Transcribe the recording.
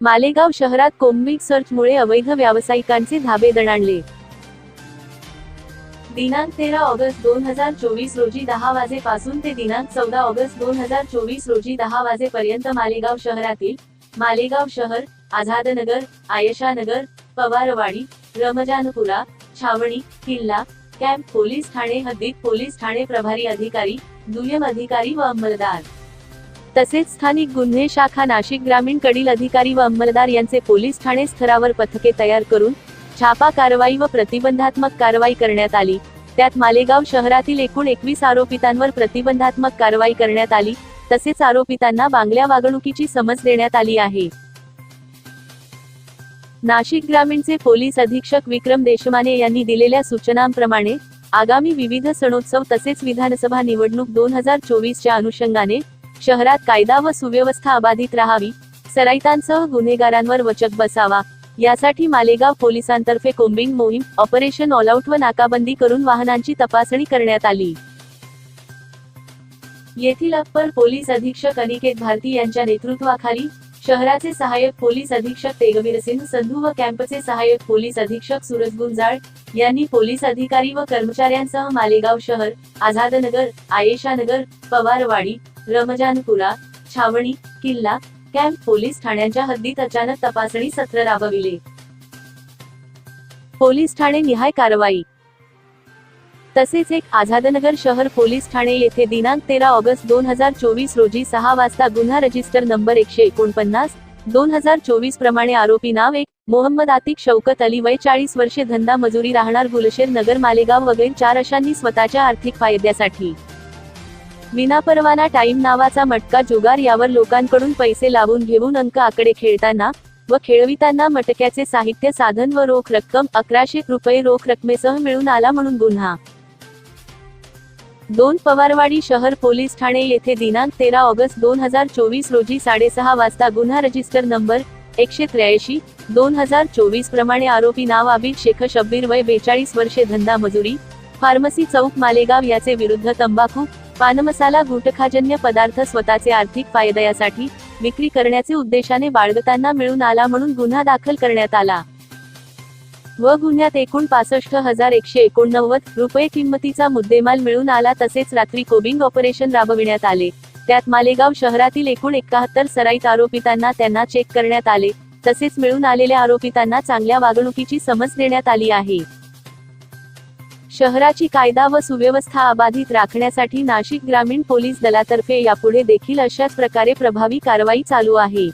मालेगाव शहरात कोम्बिक सर्चमुळे अवैध व्यावसायिकांचे धाबे दणाणले. दिनांक तेरा ऑगस्ट दोन हजार चोवीस रोजी दहा वाजेपासून ते दिनांक चौदा ऑगस्ट दोन हजार चोवीस रोजी दहा वाजेपर्यंत मालेगाव शहरातील मालेगाव शहर आझादनगर आयशानगर पवारवाडी रमजानपुरा छावणी किल्ला कॅम्प पोलीस ठाणे हद्दीत पोलीस ठाणे प्रभारी अधिकारी दुय्यम अधिकारी व अंमलदार तसेच स्थानिक गुन्हे शाखा नाशिक ग्रामीण कडील अधिकारी व अंमलदार यांचे पोलीस ठाणे स्तरावर पथके तयार करून छापा कारवाई व प्रतिबंधात्मक कारवाई करण्यात आली. त्यात मालेगाव शहरातील एकूण एकवीस आरोपितांवर प्रतिबंधात्मक कारवाई करण्यात आली. तसेच आरोपितांना बांगल्या वागणुकीची समज देण्यात आली आहे. नाशिक ग्रामीणचे पोलीस अधीक्षक विक्रम देशमाने यांनी दिलेल्या सूचनांप्रमाणे आगामी विविध सणोत्सव तसेच विधानसभा निवडणूक दोन हजार चोवीसच्या अनुषंगाने शहरात कायदा व सुव्यवस्था अबाधित राहावी सराईतांसह गुन्हेगारांवर वचक बसावा यासाठी मालेगाव पोलिसांतर्फे कोम्बिंग मोहीम ऑपरेशन ऑलआउट व नाकाबंदी करून वाहनांची तपासणी करण्यात आली. येथील अप्पर पोलीस अधीक्षक अनिकेत भारती यांच्या नेतृत्वाखाली शहराचे सहाय्यक पोलीस अधीक्षक तेगवीर सिंग संधू व कॅम्पचे सहाय्यक पोलीस अधीक्षक सूरज गुंजाळ यांनी पोलीस अधिकारी व कर्मचाऱ्यांसह मालेगाव शहर आझादनगर आयेशानगर पवारवाडी रमजानपुरा छावणी किल्ला कॅम्प पोलीस ठाण्यांच्या हद्दीत अचानक तपासणी सत्र राबविले. पोलीस ठाणे निहाय कारवाई. तसेच एक आझादनगर शहर पोलीस ठाणे येथे दिनांक तेरा ऑगस्ट दोन हजार चोवीस रोजी सहा वाजता गुन्हा रजिस्टर नंबर एकशे एकोणपन्नास दोन हजार चोवीस प्रमाणे आरोपी नाव एक मोहम्मद आतिक शौकत अली वय चाळीस वर्षे धंदा मजुरी राहणार गुलशेर नगर मालेगाव वगैरे चार अशांनी स्वतःच्या आर्थिक फायद्यासाठी. विनापरवाना टाइम नावाचा मटका जुगार यावर लोकांकडून पैसे लावून घेऊन अंक आकडे खेळताना व खेळविताना मटक्याचे साहित्य साधन व रोख रक्कम अकराशे रुपये रोख रकमेसह मिळून आला म्हणून गुन्हा. दोन पवारवाडी शहर पोलीस ठाणे येथे दिनांक तेरा ऑगस्ट दोन हजार चोवीस रोजी साडेसहा वाजता गुन्हा रजिस्टर नंबर एकशे त्र्याऐंशी दोन हजार चोवीस प्रमाणे आरोपी नाव आबिद शेख शब्बीर वय बेचाळीस वर्षे धंदा मजुरी फार्मसी चौक मालेगाव याचे विरुद्ध तंबाखू पानमसाला गुटखाजन्य पदार्थ स्वतःचे आर्थिक फायद्यासाठी विक्री करण्याचे उद्देशाने बाळगताना मिळून आला म्हणून गुन्हा दाखल करण्यात आला. व गुन्ह्यात एकूण पासष्ट हजार एकशे एकोणनव्वद रुपये किंमतीचा मुद्देमाल मिळून आला तसेच रात्री कोबिंग ऑपरेशन राबविण्यात आले. त्यात मालेगाव शहरातील एकूण एकाहत्तर सराईत आरोपितांना त्यांना चेक करण्यात आले. तसेच मिळून आलेल्या आरोपितांना चांगल्या वागणुकीची समज देण्यात आली आहे. शहराची कायदा व सुव्यवस्था अबाधित राखण्यासाठी नाशिक ग्रामीण पोलीस दलातर्फे यापुढे देखील अशाच प्रकारे प्रभावी कारवाई चालू आहे.